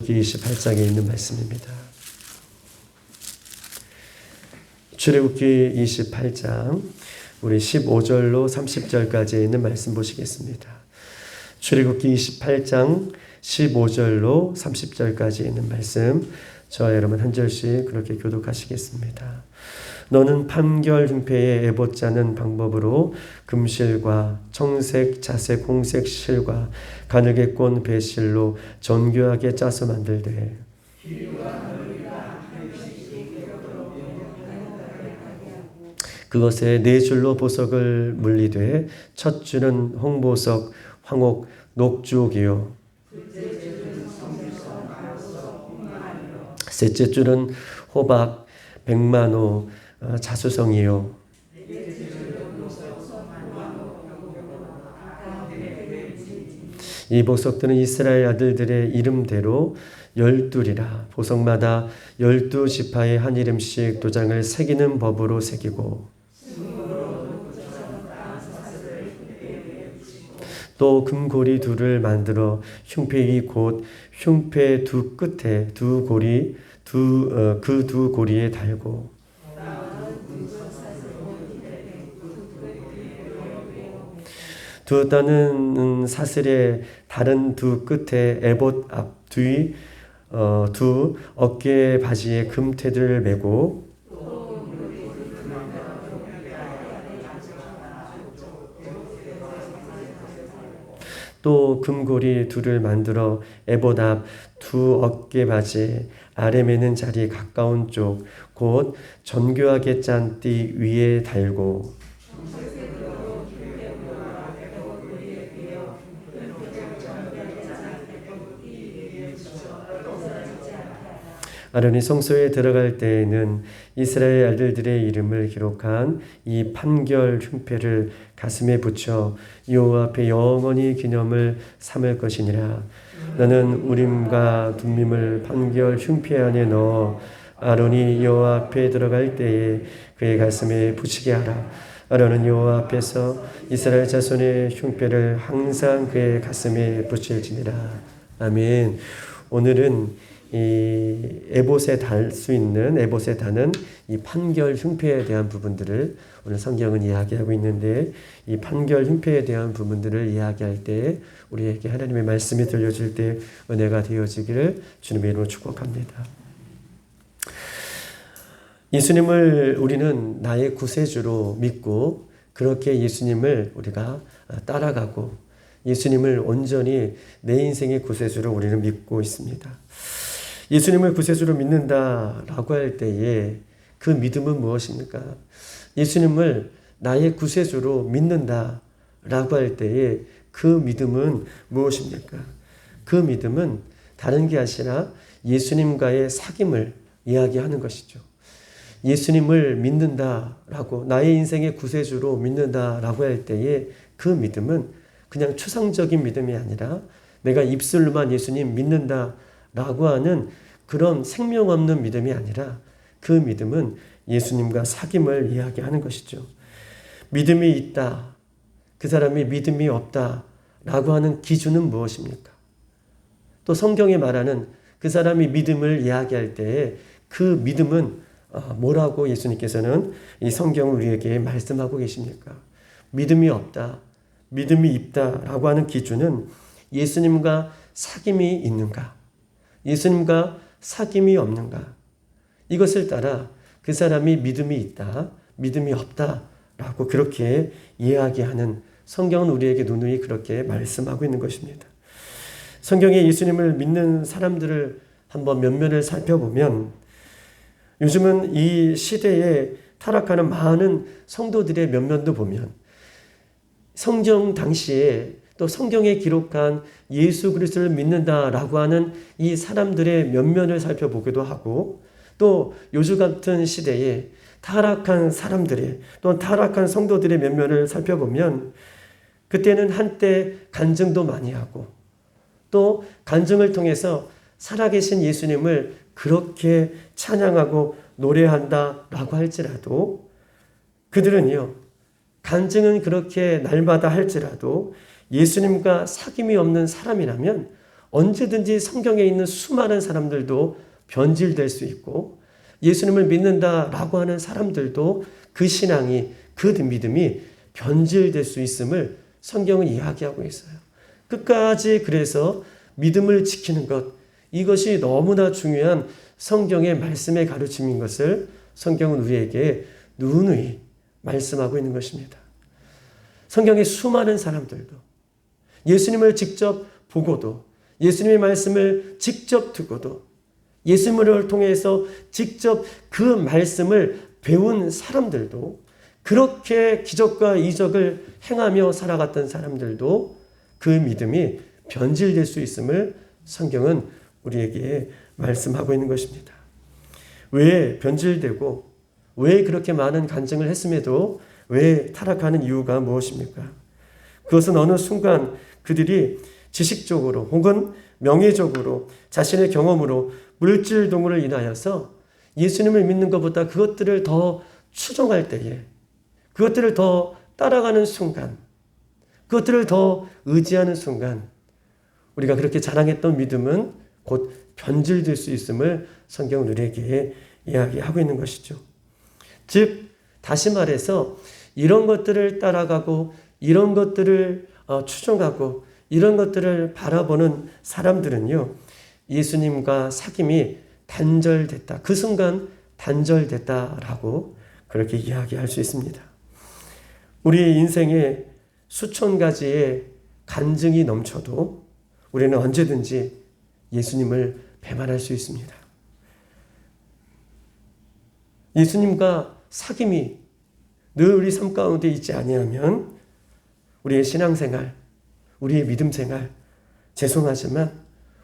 28장에 있는 말씀입니다. 출애굽기 28장 우리 15절로 30절까지 있는 말씀 보시겠습니다. 출애굽기 28장 15절로 30절까지 있는 말씀 저와 여러분 한 절씩 그렇게 교독하시겠습니다. 너는 판결 에봇 짜는 방법으로 금실과 청색, 자색, 홍색 실과 가늘게 꼰 배실로 정교하게 짜서 만들되. 그것에 네 줄로 보석을 물리되 첫 줄은 홍보석, 황옥, 녹주옥이요. 셋째 줄은 호박, 백만호, 어, 자수성이요. 이 보석들은 이스라엘 아들들의 이름대로 열둘이라 보석마다 열두 지파의 한 이름씩 도장을 새기는 법으로 새기고 또 금고리 둘을 만들어 흉패 위곧 흉패 두 끝에 두 고리 두 그두 고리에 달고 두었다는 사슬의 다른 두 끝에 에봇 앞 뒤 어, 두 어깨 바지에 금테들을 메고 또 금고리 둘을 만들어 에봇 앞 두 어깨 바지 아래 매는 자리 가까운 쪽 곧 정교하게 짠 띠 위에 달고 아론이 성소에 들어갈 때에는 이스라엘 아들들의 이름을 기록한 이 판결 흉패를 가슴에 붙여 여호와 앞에 영원히 기념을 삼을 것이니라. 너는 우림과 둠밈을 판결 흉패 안에 넣어 아론이 여호와 앞에 들어갈 때에 그의 가슴에 붙이게 하라. 아론은 여호와 앞에서 이스라엘 자손의 흉패를 항상 그의 가슴에 붙일지니라. 아멘. 오늘은 이 에봇에 달 수 있는 에봇에 다는 이 판결 흉패에 대한 부분들을 오늘 성경은 이야기하고 있는데 이 판결 흉패에 대한 부분들을 이야기할 때 우리에게 하나님의 말씀이 들려줄 때 은혜가 되어지기를 주님의 이름으로 축복합니다. 예수님을 우리는 나의 구세주로 믿고 그렇게 예수님을 우리가 따라가고 예수님을 온전히 내 인생의 구세주로 우리는 믿고 있습니다. 예수님을 구세주로 믿는다라고 할 때에 그 믿음은 무엇입니까? 예수님을 나의 구세주로 믿는다라고 할 때에 그 믿음은 무엇입니까? 그 믿음은 다른 게 아니라 예수님과의 사귐을 이야기하는 것이죠. 예수님을 믿는다라고 나의 인생의 구세주로 믿는다라고 할 때에 그 믿음은 그냥 추상적인 믿음이 아니라 내가 입술로만 예수님 믿는다 라고 하는 그런 생명 없는 믿음이 아니라 그 믿음은 예수님과 사귐을 이야기하는 것이죠. 믿음이 있다. 그 사람이 믿음이 없다. 라고 하는 기준은 무엇입니까? 또 성경에 말하는 그 사람이 믿음을 이야기할 때에 그 믿음은 어, 뭐라고 예수님께서는 이 성경을 우리에게 말씀하고 계십니까? 믿음이 없다. 믿음이 있다. 라고 하는 기준은 예수님과 사귐이 있는가? 예수님과 사귐이 없는가? 이것을 따라 그 사람이 믿음이 있다, 믿음이 없다, 라고 그렇게 이야기하는 성경은 우리에게 누누이 그렇게 말씀하고 있는 것입니다. 성경에 예수님을 믿는 사람들을 한번 면면을 살펴보면 요즘은 이 시대에 타락하는 많은 성도들의 면면도 보면 성경 당시에 또 성경에 기록한 예수 그리스도를 믿는다라고 하는 이 사람들의 면면을 살펴보기도 하고 또 요즘 같은 시대에 타락한 사람들의 또 타락한 성도들의 면면을 살펴보면 그때는 한때 간증도 많이 하고 또 간증을 통해서 살아계신 예수님을 그렇게 찬양하고 노래한다라고 할지라도 그들은요 간증은 그렇게 날마다 할지라도 예수님과 사귐이 없는 사람이라면 언제든지 성경에 있는 수많은 사람들도 변질될 수 있고 예수님을 믿는다라고 하는 사람들도 그 신앙이 그 믿음이 변질될 수 있음을 성경은 이야기하고 있어요. 끝까지 그래서 믿음을 지키는 것 이것이 너무나 중요한 성경의 말씀의 가르침인 것을 성경은 우리에게 누누이 말씀하고 있는 것입니다. 성경의 수많은 사람들도 예수님을 직접 보고도 예수님의 말씀을 직접 듣고도 예수님을 통해서 직접 그 말씀을 배운 사람들도 그렇게 기적과 이적을 행하며 살아갔던 사람들도 그 믿음이 변질될 수 있음을 성경은 우리에게 말씀하고 있는 것입니다. 왜 변질되고 왜 그렇게 많은 간증을 했음에도 왜 타락하는 이유가 무엇입니까? 그것은 어느 순간 그들이 지식적으로 혹은 명예적으로 자신의 경험으로 물질 동물을 인하여서 예수님을 믿는 것보다 그것들을 더 추종할 때에 그것들을 더 따라가는 순간 그것들을 더 의지하는 순간 우리가 그렇게 자랑했던 믿음은 곧 변질될 수 있음을 성경은 우리에게 이야기하고 있는 것이죠. 즉 다시 말해서 이런 것들을 따라가고 이런 것들을 어, 추종하고 이런 것들을 바라보는 사람들은요 예수님과 사귐이 단절됐다. 그 순간 단절됐다라고 그렇게 이야기할 수 있습니다. 우리 인생에 수천 가지의 간증이 넘쳐도 우리는 언제든지 예수님을 배반할 수 있습니다. 예수님과 사귐이 늘 우리 삶 가운데 있지 아니하면 우리의 신앙생활, 우리의 믿음 생활 죄송하지만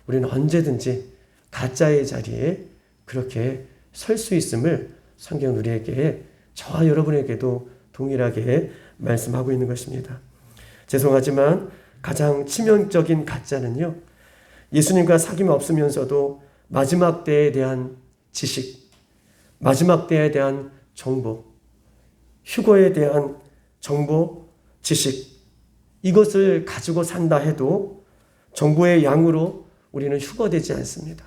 우리는 언제든지 가짜의 자리에 그렇게 설 수 있음을 성경 우리에게 저와 여러분에게도 동일하게 말씀하고 있는 것입니다. 죄송하지만 가장 치명적인 가짜는요. 예수님과 사귐이 없으면서도 마지막 때에 대한 지식, 마지막 때에 대한 정보, 휴거에 대한 정보, 지식, 이것을 가지고 산다 해도 정보의 양으로 우리는 휴거되지 않습니다.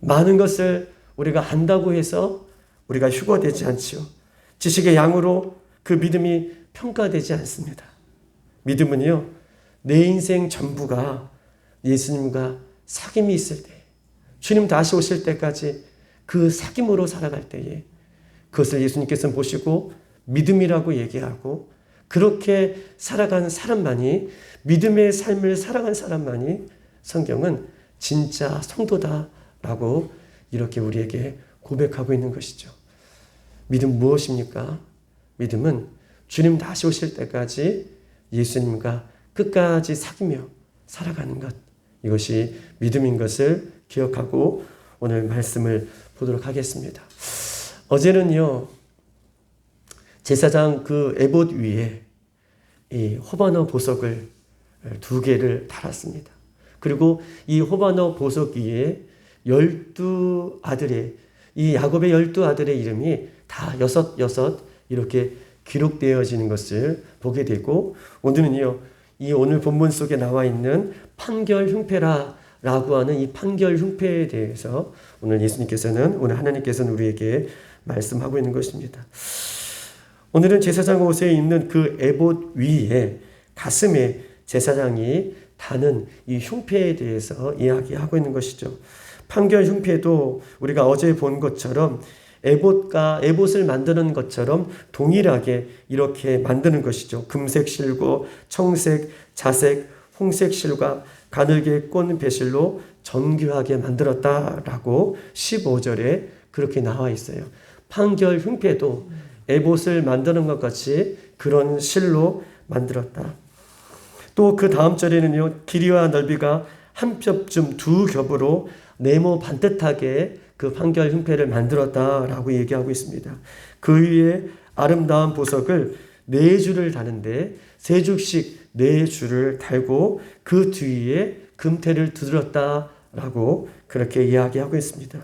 많은 것을 우리가 안다고 해서 우리가 휴거되지 않지요. 지식의 양으로 그 믿음이 평가되지 않습니다. 믿음은요, 내 인생 전부가 예수님과 사귐이 있을 때, 주님 다시 오실 때까지 그 사귐으로 살아갈 때에 그것을 예수님께서 보시고 믿음이라고 얘기하고 그렇게 살아간 사람만이 믿음의 삶을 살아간 사람만이 성경은 진짜 성도다라고 이렇게 우리에게 고백하고 있는 것이죠. 믿음 무엇입니까? 믿음은 주님 다시 오실 때까지 예수님과 끝까지 사귀며 살아가는 것. 이것이 믿음인 것을 기억하고 오늘 말씀을 보도록 하겠습니다. 어제는요, 제사장 그 에봇 위에 이 호바너 보석을 두 개를 달았습니다. 그리고 이 호바너 보석 위에 열두 아들의 이 야곱의 열두 아들의 이름이 다 여섯 여섯 이렇게 기록되어지는 것을 보게 되고 오늘은요 이 오늘 본문 속에 나와 있는 판결 흉패라라고 하는 이 판결 흉패에 대해서 오늘 예수님께서는 오늘 하나님께서는 우리에게 말씀하고 있는 것입니다. 오늘은 제사장 옷에 있는 그 에봇 위에 가슴에 제사장이 다는 이 흉패에 대해서 이야기하고 있는 것이죠. 판결 흉패도 우리가 어제 본 것처럼 에봇과 에봇을 만드는 것처럼 동일하게 이렇게 만드는 것이죠. 금색 실고 청색, 자색, 홍색 실과 가늘게 꼰 배실로 정교하게 만들었다라고 15절에 그렇게 나와 있어요. 판결 흉패도 에봇을 만드는 것 같이 그런 실로 만들었다. 또 그 다음 절에는요, 길이와 넓이가 한 뼘쯤 두 겹으로 네모 반듯하게 그 판결 흉패를 만들었다라고 얘기하고 있습니다. 그 위에 아름다운 보석을 네 줄을 다는데 세 줄씩 네 줄을 달고 그 뒤에 금태를 두드렸다라고 그렇게 이야기하고 있습니다.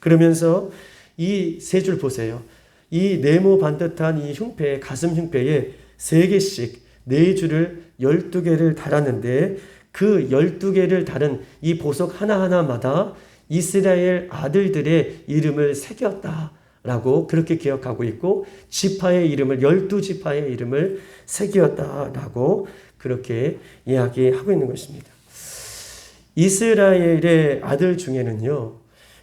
그러면서 이 세 줄 보세요. 이 네모 반듯한 이 흉패, 가슴 흉패에 세 개씩 네 줄을 열두 개를 달았는데 그 12개를 다른 이 보석 하나하나마다 이스라엘 아들들의 이름을 새겼다 라고 그렇게 기억하고 있고 지파의 이름을 열두 지파의 이름을 새겼다라고 그렇게 이야기하고 있는 것입니다. 이스라엘의 아들 중에는요.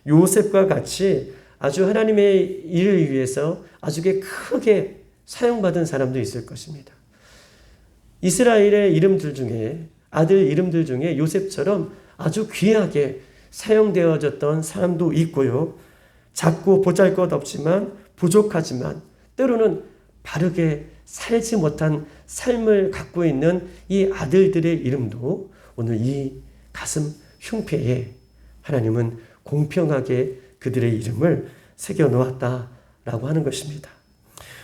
요셉과 같이 아주 하나님의 일을 위해서 아주 크게 사용받은 사람도 있을 것입니다. 이스라엘의 이름들 중에 아들 이름들 중에 요셉처럼 아주 귀하게 사용되어졌던 사람도 있고요. 작고 보잘 것 없지만 부족하지만 때로는 바르게 살지 못한 삶을 갖고 있는 이 아들들의 이름도 오늘 이 가슴 흉패에 하나님은 공평하게 그들의 이름을 새겨 놓았다라고 하는 것입니다.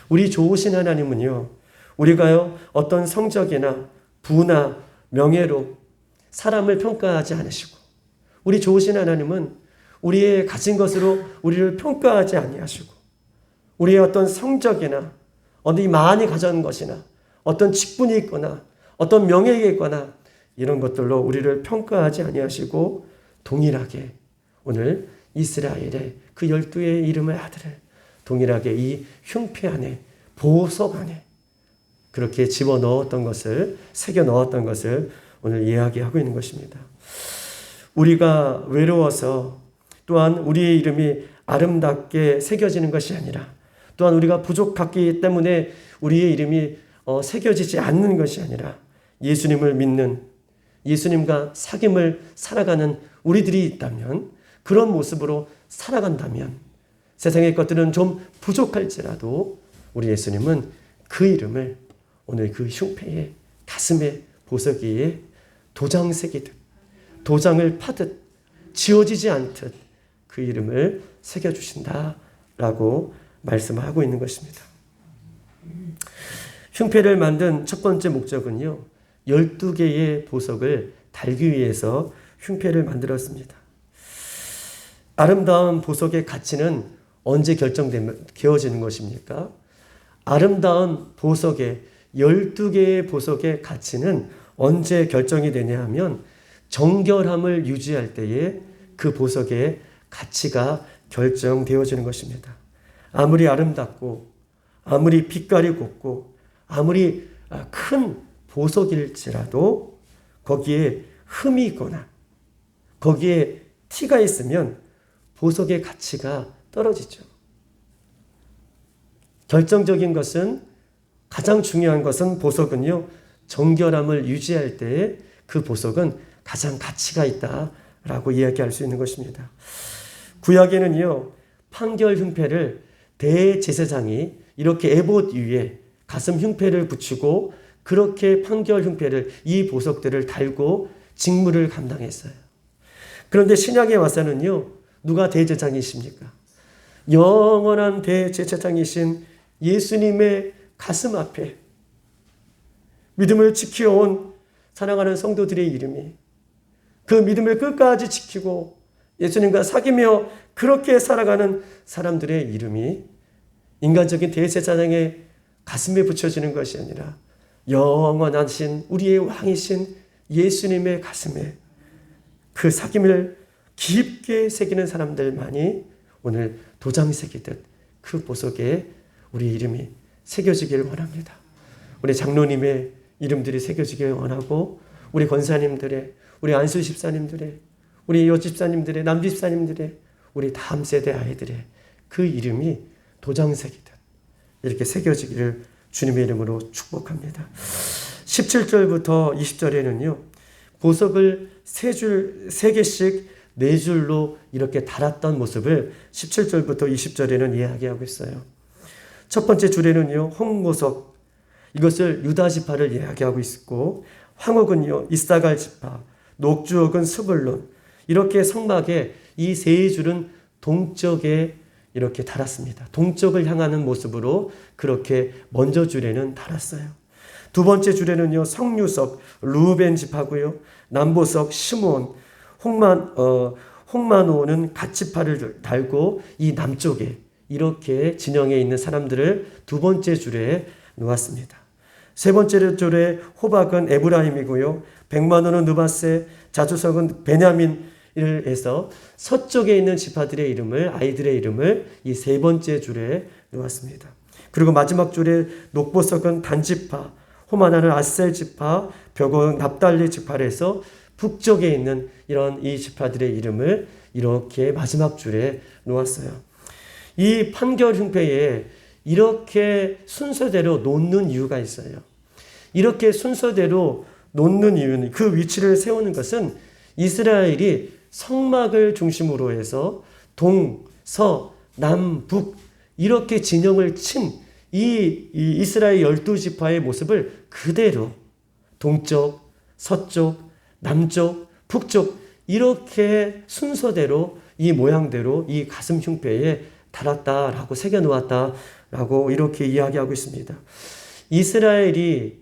우리 좋으신 하나님은요, 우리가요, 어떤 성적이나 부나 명예로 사람을 평가하지 않으시고, 우리 좋으신 하나님은 우리의 가진 것으로 우리를 평가하지 아니하시고, 우리의 어떤 성적이나 어디 많이 가진 것이나 어떤 직분이 있거나 어떤 명예가 있거나 이런 것들로 우리를 평가하지 아니하시고 동일하게 오늘 이스라엘의 그 열두의 이름의 아들을 동일하게 이 흉패 안에 보석 안에 그렇게 집어 넣었던 것을 새겨 넣었던 것을 오늘 이야기하고 있는 것입니다. 우리가 외로워서 또한 우리의 이름이 아름답게 새겨지는 것이 아니라 또한 우리가 부족하기 때문에 우리의 이름이 어, 새겨지지 않는 것이 아니라 예수님을 믿는 예수님과 사귐을 살아가는 우리들이 있다면 그런 모습으로 살아간다면 세상의 것들은 좀 부족할지라도 우리 예수님은 그 이름을 오늘 그 흉패에 가슴에 보석이에 도장 새기듯 도장을 파듯 지워지지 않듯 그 이름을 새겨주신다라고 말씀하고 있는 것입니다. 흉패를 만든 첫 번째 목적은요, 12개의 보석을 달기 위해서 흉패를 만들었습니다. 아름다운 보석의 가치는 언제 결정되어지는 것입니까? 아름다운 보석의 12개의 보석의 가치는 언제 결정이 되냐 하면 정결함을 유지할 때에 그 보석의 가치가 결정되어지는 것입니다. 아무리 아름답고 아무리 빛깔이 곱고 아무리 큰 보석일지라도 거기에 흠이 있거나 거기에 티가 있으면 보석의 가치가 떨어지죠. 결정적인 것은 가장 중요한 것은 보석은요. 정결함을 유지할 때그 보석은 가장 가치가 있다라고 이야기할 수 있는 것입니다. 구약에는요. 판결 흉패를 대제사장이 이렇게 에봇 위에 가슴 흉패를 붙이고 그렇게 판결 흉패를 이 보석들을 달고 직무를 감당했어요. 그런데 신약에 와서는요. 누가 대제사장이십니까? 영원한 대제사장이신 예수님의 가슴 앞에 믿음을 지켜온 사랑하는 성도들의 이름이 그 믿음을 끝까지 지키고 예수님과 사귀며 그렇게 살아가는 사람들의 이름이 인간적인 대제사장의 가슴에 붙여지는 것이 아니라 영원하신 우리의 왕이신 예수님의 가슴에 그 사귐을 깊게 새기는 사람들만이 오늘 도장 새기듯 그 보석에 우리 이름이 새겨지기를 원합니다. 우리 장로님의 이름들이 새겨지기를 원하고 우리 권사님들의 우리 안수 집사님들의 우리 여 집사님들의 남 집사님들의 우리 다음 세대 아이들의 그 이름이 도장색이다. 이렇게 새겨지기를 주님의 이름으로 축복합니다. 17절부터 20절에는요. 보석을 세 줄, 세 개씩 네 줄로 이렇게 달았던 모습을 17절부터 20절에는 이야기하고 있어요. 첫 번째 줄에는요. 홍보석 이것을 유다 지파를 이야기하고 있고 황옥은요. 이사갈 지파, 녹주옥은 스불론, 이렇게 성막에 이 세 줄은 동쪽에 이렇게 달았습니다. 동쪽을 향하는 모습으로 그렇게 먼저 줄에는 달았어요. 두 번째 줄에는요, 성유석, 루벤 집하고요, 남보석, 시몬, 홍만, 어, 홍만호는 갓지파를 달고 이 남쪽에 이렇게 진영에 있는 사람들을 두 번째 줄에 놓았습니다. 세 번째 줄에 호박은 에브라임이고요. 백만원은 느바세, 자주석은 베냐민을 해서 서쪽에 있는 지파들의 이름을 아이들의 이름을 이 세 번째 줄에 놓았습니다. 그리고 마지막 줄에 녹보석은 단지파, 호마나는 아셀 지파, 벽은 납달리 지파를 해서 북쪽에 있는 이런 이 지파들의 이름을 이렇게 마지막 줄에 놓았어요. 이 판결 흉패에 이렇게 순서대로 놓는 이유가 있어요. 이렇게 순서대로 놓는 이유는 그 위치를 세우는 것은 이스라엘이 성막을 중심으로 해서 동, 서, 남, 북 이렇게 진영을 친 이 이스라엘 열두 지파의 모습을 그대로 동쪽, 서쪽, 남쪽, 북쪽 이렇게 순서대로 이 모양대로 이 가슴 흉패에 달았다라고 새겨 놓았다라고 이렇게 이야기하고 있습니다. 이스라엘이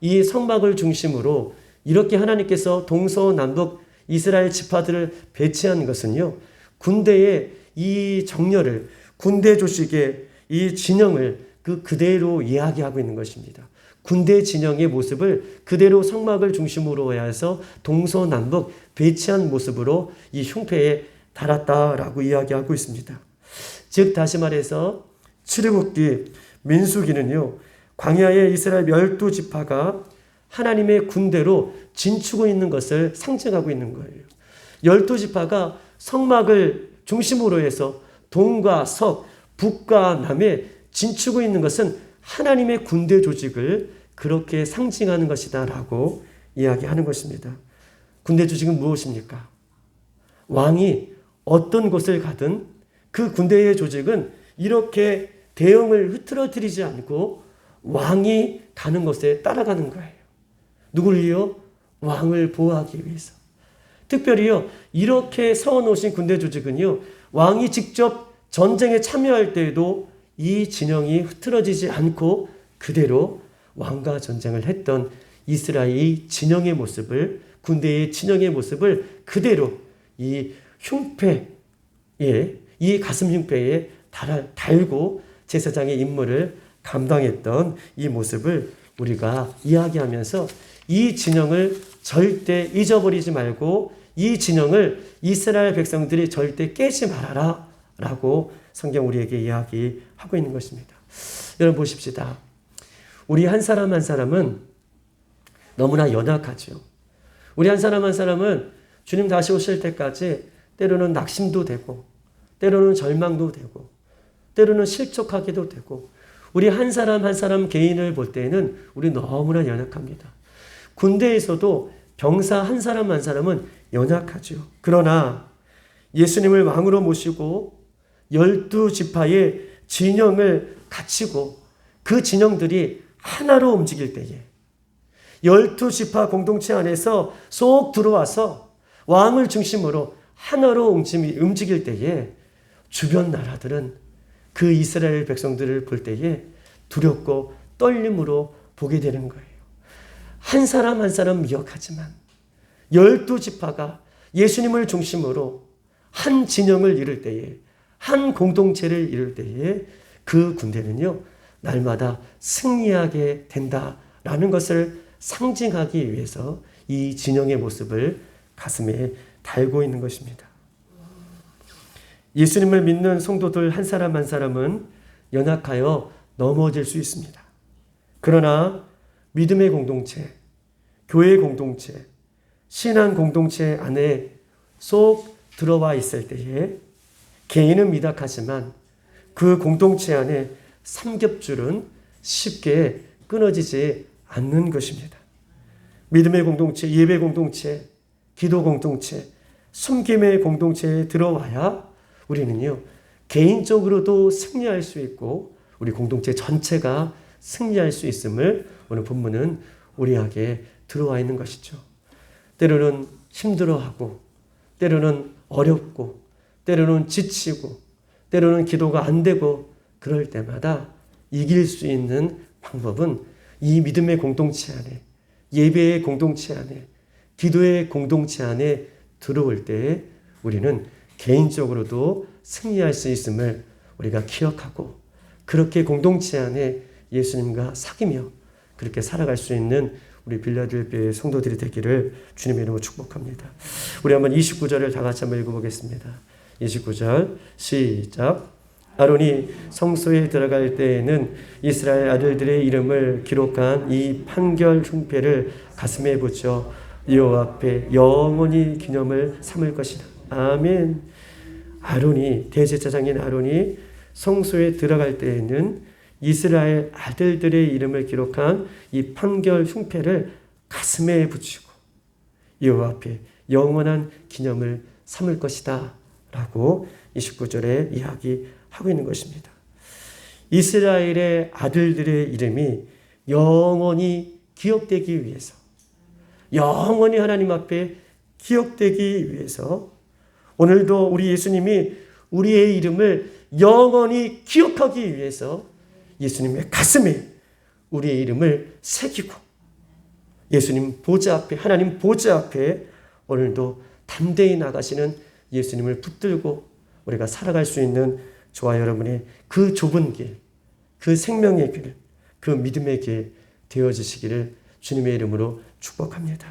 이 성막을 중심으로 이렇게 하나님께서 동서남북 이스라엘 지파들을 배치한 것은요. 군대의 이 정렬을 군대 조직의 이 진영을 그 그대로 이야기하고 있는 것입니다. 군대 진영의 모습을 그대로 성막을 중심으로 해서 동서남북 배치한 모습으로 이 흉패에 달았다라고 이야기하고 있습니다. 즉 다시 말해서 출애굽기 민수기는요. 광야의 이스라엘 열두 지파가 하나님의 군대로 진추고 있는 것을 상징하고 있는 거예요. 열두 지파가 성막을 중심으로 해서 동과 석, 북과 남에 진추고 있는 것은 하나님의 군대 조직을 그렇게 상징하는 것이다 라고 이야기하는 것입니다. 군대 조직은 무엇입니까? 왕이 어떤 곳을 가든 그 군대의 조직은 이렇게 대응을 흐트러뜨리지 않고 왕이 가는 곳에 따라가는 거예요. 누구를요? 왕을 보호하기 위해서. 특별히요, 이렇게 세워놓으신 군대 조직은요, 왕이 직접 전쟁에 참여할 때에도 이 진영이 흐트러지지 않고 그대로 왕과 전쟁을 했던 이스라엘의 진영의 모습을, 군대의 진영의 모습을 그대로 이 흉패에, 이 가슴 흉패에 달고 제사장의 임무를 감당했던 이 모습을 우리가 이야기하면서 이 진영을 절대 잊어버리지 말고 이 진영을 이스라엘 백성들이 절대 깨지 말아라 라고 성경 우리에게 이야기하고 있는 것입니다. 여러분 보십시다. 우리 한 사람 한 사람은 너무나 연약하죠. 우리 한 사람 한 사람은 주님 다시 오실 때까지 때로는 낙심도 되고 때로는 절망도 되고 때로는 실족하기도 되고 우리 한 사람 한 사람 개인을 볼 때에는 우리 너무나 연약합니다. 군대에서도 병사 한 사람 한 사람은 연약하죠. 그러나 예수님을 왕으로 모시고 열두 지파의 진영을 갖추고 그 진영들이 하나로 움직일 때에 열두 지파 공동체 안에서 쏙 들어와서 왕을 중심으로 하나로 움직일 때에 주변 나라들은 그 이스라엘 백성들을 볼 때에 두렵고 떨림으로 보게 되는 거예요. 한 사람 한 사람 미역하지만 열두 지파가 예수님을 중심으로 한 진영을 이룰 때에 한 공동체를 이룰 때에 그 군대는요 날마다 승리하게 된다라는 것을 상징하기 위해서 이 진영의 모습을 가슴에 달고 있는 것입니다. 예수님을 믿는 성도들 한 사람 한 사람은 연약하여 넘어질 수 있습니다. 그러나 믿음의 공동체, 교회 공동체, 신앙 공동체 안에 쏙 들어와 있을 때에 개인은 미약하지만 그 공동체 안에 삼겹줄은 쉽게 끊어지지 않는 것입니다. 믿음의 공동체, 예배 공동체, 기도 공동체, 숨김의 공동체에 들어와야 우리는요, 개인적으로도 승리할 수 있고, 우리 공동체 전체가 승리할 수 있음을 오늘 본문은 우리에게 들어와 있는 것이죠. 때로는 힘들어하고, 때로는 어렵고, 때로는 지치고, 때로는 기도가 안 되고, 그럴 때마다 이길 수 있는 방법은 이 믿음의 공동체 안에, 예배의 공동체 안에, 기도의 공동체 안에 들어올 때 우리는 개인적으로도 승리할 수 있음을 우리가 기억하고 그렇게 공동체 안에 예수님과 사귀며 그렇게 살아갈 수 있는 우리 빌라델비아의 성도들이 되기를 주님의 이름으로 축복합니다. 우리 한번 29절을 다 같이 한번 읽어보겠습니다. 29절 시작. 아론이 성소에 들어갈 때에는 이스라엘 아들들의 이름을 기록한 이 판결 흉패를 가슴에 붙여 여호와 앞에 영원히 기념을 삼을 것이다. 아멘. 아론이 대제사장인 아론이 성소에 들어갈 때에는 이스라엘 아들들의 이름을 기록한 이 판결 흉패를 가슴에 붙이고 여호와 앞에 영원한 기념을 삼을 것이다. 라고 29절에 이야기하고 있는 것입니다. 이스라엘의 아들들의 이름이 영원히 기억되기 위해서 영원히 하나님 앞에 기억되기 위해서 오늘도 우리 예수님이 우리의 이름을 영원히 기억하기 위해서 예수님의 가슴에 우리의 이름을 새기고 예수님 보좌 앞에 하나님 보좌 앞에 오늘도 담대히 나가시는 예수님을 붙들고 우리가 살아갈 수 있는 저와 여러분의 그 좁은 길, 그 생명의 길, 그 믿음의 길 되어지시기를 주님의 이름으로 축복합니다.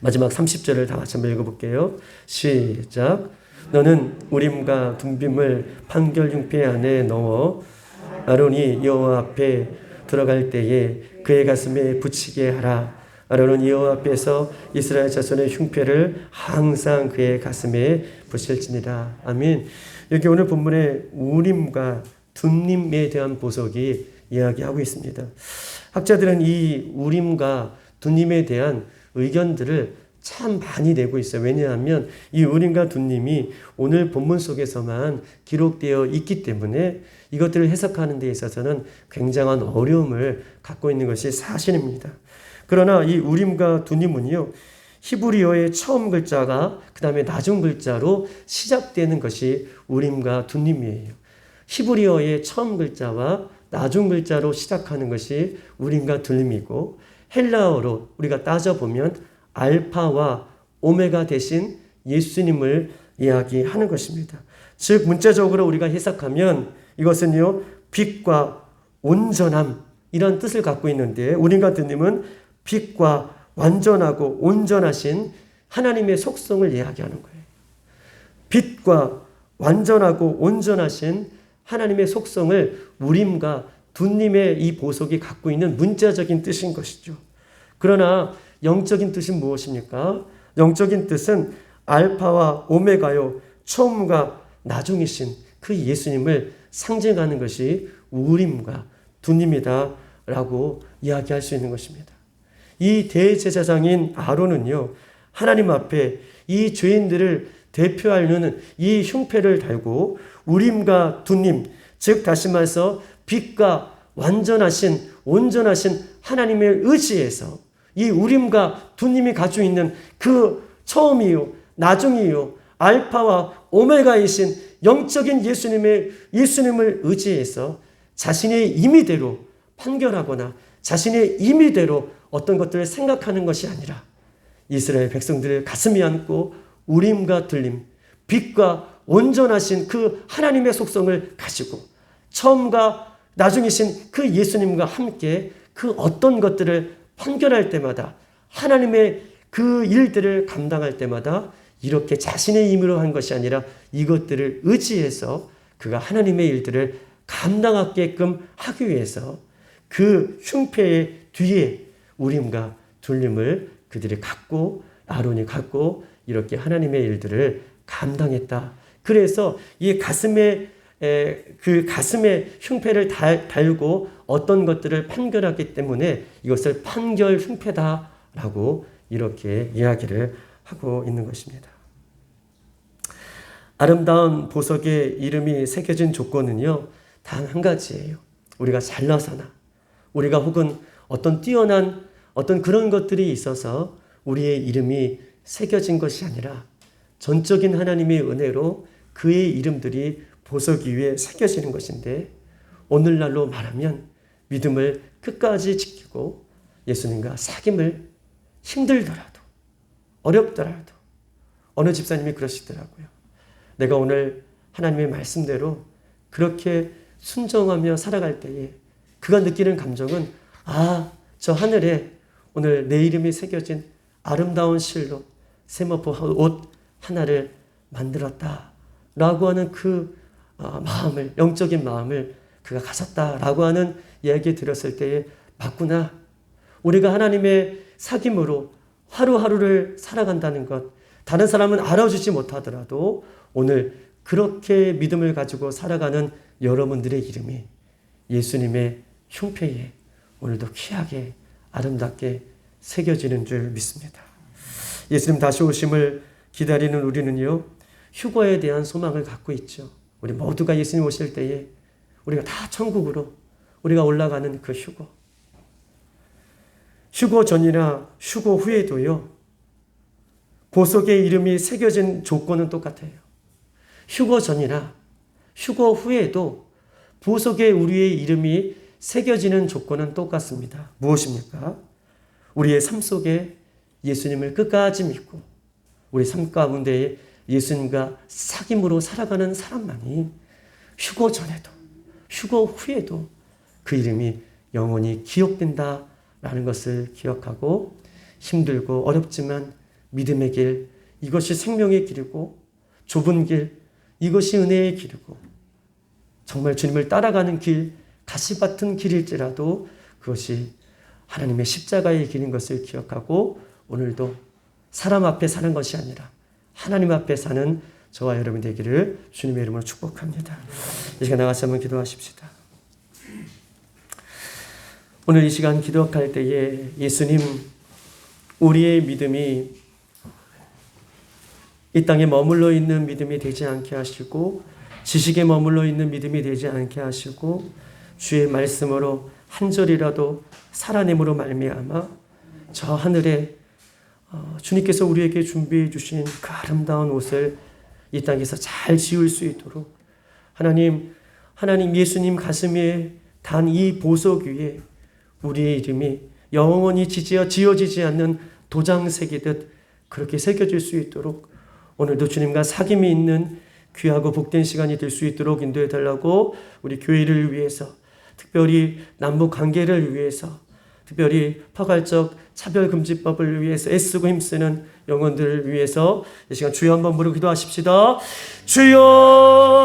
마지막 30절을 다 같이 한번 읽어볼게요. 시작. 너는 우림과 둠빔을 판결 흉패 안에 넣어 아론이 여호와 앞에 들어갈 때에 그의 가슴에 붙이게 하라. 아론은 여호와 앞에서 이스라엘 자손의 흉패를 항상 그의 가슴에 붙일지니라. 아멘. 여기 오늘 본문에 우림과 둠림에 대한 보석이 이야기하고 있습니다. 학자들은 이 우림과 둠림에 대한 의견들을 참 많이 내고 있어요. 왜냐하면 이 우림과 둠림이 오늘 본문 속에서만 기록되어 있기 때문에 이것들을 해석하는 데 있어서는 굉장한 어려움을 갖고 있는 것이 사실입니다. 그러나 이 우림과 두님은요, 히브리어의 처음 글자가 그 다음에 나중 글자로 시작되는 것이 우림과 두님이에요. 히브리어의 처음 글자와 나중 글자로 시작하는 것이 우림과 두님이고 헬라어로 우리가 따져보면 알파와 오메가 대신 예수님을 이야기하는 것입니다. 즉 문자적으로 우리가 해석하면 이것은요 빛과 온전함 이런 뜻을 갖고 있는데 우림과 두님은 빛과 완전하고 온전하신 하나님의 속성을 이야기하는 거예요. 빛과 완전하고 온전하신 하나님의 속성을 우림과 두님의 이 보석이 갖고 있는 문자적인 뜻인 것이죠. 그러나 영적인 뜻은 무엇입니까? 영적인 뜻은 알파와 오메가요, 처음과 나중이신 그 예수님을 상징하는 것이 우림과 두님이다 라고 이야기할 수 있는 것입니다. 이 대제사장인 아론은요, 하나님 앞에 이 죄인들을 대표하는 이 흉패를 달고 우림과 두님, 즉 다시 말해서 빛과 완전하신 온전하신 하나님의 의지에서 이 우림과 두님이 가지고 있는 그 처음이요, 나중이요, 알파와 오메가이신 영적인 예수님의 예수님을 의지해서 자신의 임의대로 판결하거나 자신의 임의대로 어떤 것들을 생각하는 것이 아니라 이스라엘 백성들의 가슴이 안고 우림과 들림, 빛과 온전하신 그 하나님의 속성을 가지고 처음과 나중이신 그 예수님과 함께 그 어떤 것들을 판결할 때마다 하나님의 그 일들을 감당할 때마다 이렇게 자신의 임의로 한 것이 아니라 이것들을 의지해서 그가 하나님의 일들을 감당하게끔 하기 위해서 그 흉패의 뒤에 우림과 둘림을 그들이 갖고 아론이 갖고 이렇게 하나님의 일들을 감당했다. 그래서 이 가슴에 그 가슴에 흉패를 달고 어떤 것들을 판결하기 때문에 이것을 판결 흉패다라고 이렇게 이야기를 하고 있는 것입니다. 아름다운 보석의 이름이 새겨진 조건은요, 단 한 가지예요. 우리가 잘나서나, 우리가 혹은 어떤 뛰어난 어떤 그런 것들이 있어서 우리의 이름이 새겨진 것이 아니라 전적인 하나님의 은혜로 그의 이름들이 보석 위에 새겨지는 것인데 오늘날로 말하면 믿음을 끝까지 지키고 예수님과 사귐을 힘들더라도 어렵더라도 어느 집사님이 그러시더라고요. 내가 오늘 하나님의 말씀대로 그렇게 순정하며 살아갈 때에 그가 느끼는 감정은 아, 저 하늘에 오늘 내 이름이 새겨진 아름다운 실로 세모포 옷 하나를 만들었다. 라고 하는 그 어, 마음을, 영적인 마음을 그가 가졌다 라고 하는 이야기 들었을 때에 맞구나. 우리가 하나님의 사귐으로 하루하루를 살아간다는 것, 다른 사람은 알아주지 못하더라도 오늘 그렇게 믿음을 가지고 살아가는 여러분들의 이름이 예수님의 흉패에 오늘도 귀하게 아름답게 새겨지는 줄 믿습니다. 예수님 다시 오심을 기다리는 우리는요, 휴거에 대한 소망을 갖고 있죠. 우리 모두가 예수님 오실 때에 우리가 다 천국으로 우리가 올라가는 그 휴거. 휴거 전이나 휴거 후에도요, 보석의 이름이 새겨진 조건은 똑같아요. 휴거 전이나 휴거 후에도 보석에 우리의 이름이 새겨지는 조건은 똑같습니다. 무엇입니까? 우리의 삶 속에 예수님을 끝까지 믿고 우리 삶 가운데 예수님과 사귐으로 살아가는 사람만이 휴거 전에도 휴거 후에도 그 이름이 영원히 기억된다라는 것을 기억하고 힘들고 어렵지만 믿음의 길 이것이 생명의 길이고 좁은 길 이것이 은혜의 길이고 정말 주님을 따라가는 길 가시 같은 길일지라도 그것이 하나님의 십자가의 길인 것을 기억하고 오늘도 사람 앞에 사는 것이 아니라 하나님 앞에 사는 저와 여러분 되기를 주님의 이름으로 축복합니다. 이 시간 나가서 한번 기도하십시다. 오늘 이 시간 기도할 때에 예수님 우리의 믿음이 이 땅에 머물러 있는 믿음이 되지 않게 하시고 지식에 머물러 있는 믿음이 되지 않게 하시고 주의 말씀으로 한 절이라도 살아냄으로 말미암아 저 하늘에 어, 주님께서 우리에게 준비해 주신 그 아름다운 옷을 이 땅에서 잘 지을 수 있도록 하나님 하나님 예수님 가슴에 단 이 보석 위에 우리의 이름이 영원히 지지어 지어지지 않는 도장 새기듯 그렇게 새겨질 수 있도록 오늘도 주님과 사귐이 있는 귀하고 복된 시간이 될 수 있도록 인도해 달라고 우리 교회를 위해서 특별히 남북 관계를 위해서 특별히 포괄적 차별금지법을 위해서 애쓰고 힘쓰는 영혼들을 위해서 이 시간 주여 한번 부르고 기도 하십시다. 주여